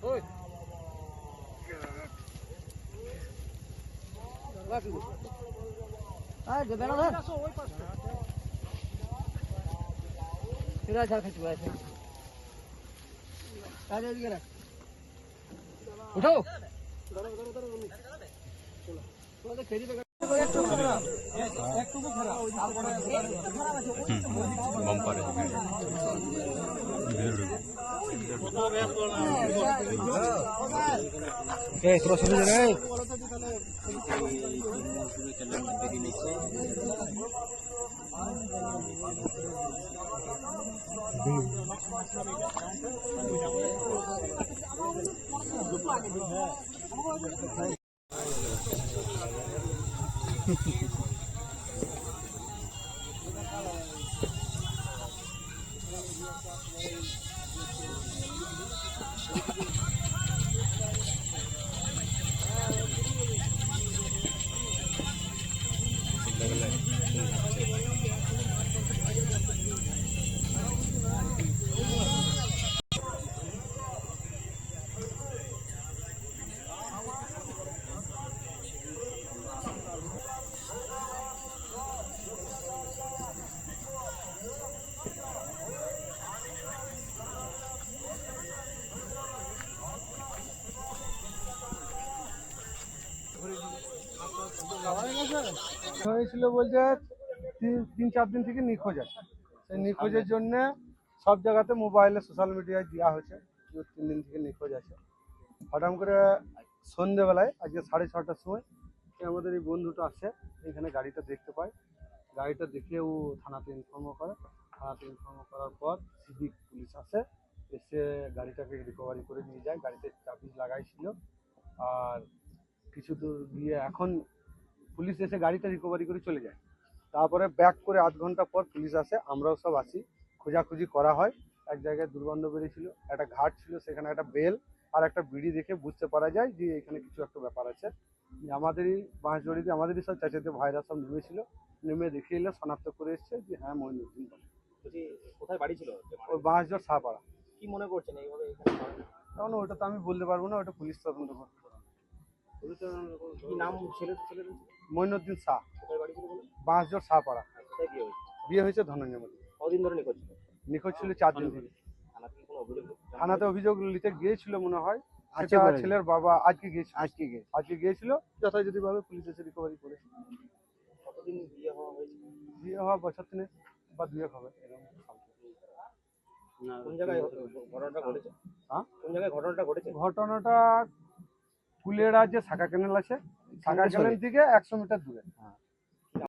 Oy. આ જબેનો ધર ફિરા જા ખચુ આ છે આ જલ્દી કરા ઉઠો દોડો દોડો દોડો મમ્મી ચલો તો તો ખેરી બગડ बम्पर है Oke, terus ini. Thank you. যা রে হয়েছিল বলতে তিন তিন, চার দিন থেকে নিখোঁজ আছে। সেই নিখোঁজের জন্য সব জায়গাতে মোবাইলে সোশ্যাল মিডিয়ায় দেওয়া হয়েছে। দু, তিন দিন থেকে নিখোঁজ আছে। হঠাৎ করে সন্ধেবেলায়, আজকে সাড়ে ছটার সময় আমাদের এই বন্ধুটা আসে, এখানে গাড়িটা দেখতে পায়। গাড়িটা দেখে ও থানাতে ইনফর্ম করে। থানাতে ইনফর্ম করার পর সিভিক পুলিশ আসে, এসে গাড়িটাকে রিকভারি করে নিয়ে যায়। গাড়িতে চাবি লাগাইছিল। আর কিছু দূর গিয়ে এখন পুলিশ এসে গাড়িটা রিকভারি করে চলে যায়। তারপরে ব্যাক করে আধ ঘণ্টা পর পুলিশ আসে আমরাও সব আসি। খোঁজাখুঁজি করা হয়। এক জায়গায় দুর্গন্ধ বেরিয়েছিল একটা ঘাট ছিল সেখানে একটা বেল আর একটা বিড়ি দেখে বুঝতে পারা যায় যে এখানে কিছু একটা ব্যাপার আছে। আমাদেরই বাঁশ জড়িতে আমাদেরই সব চাচাতে ভাইরা সব নেমেছিল। নেমে দেখে এলে শনাক্ত করে এসছে যে হ্যাঁ মহিনুদ্দিন কোথায় বাড়ি ছিল? মারা ওই বাঁশজোর সাহাপাড়া। কি মনে করছেন এইভাবে এখানে? মারা ওটা তো আমি বলতে পারব না ওটা পুলিশ তদন্ত করতে কি নাম? ছেলে ছেলের মইনুদ্দিন শাহ। বাঁশজোর বিয়ে হয়েছে? বিয়ে ধনঞ্জয় কদিন ধরে নিখোঁজ ছিল? নিখোঁজ ছিল চার দিন থেকে থানাতে অভিযোগ নিতে গিয়েছিল মনে হয়। ছেলের বাবা আজকে গিয়েছিল আজকে গিয়ে আজকে গিয়েছিল। যথাযথভাবে পুলিশ এসে রিকভারি করেছে। কতদিন বিয়ে হওয়া হয়েছে? বিয়ে হওয়া বছর তিনে বা দুয়েক হবে। কোন জায়গায় ঘটনাটা ঘটেছে? হ্যাঁ? কোন জায়গায় ঘটনাটা ঘটেছে? ঘটনাটা কুলেরা যে শাখা ক্যানেল আছে শাখা ক্যানেল থেকে একশো মিটার দূরে।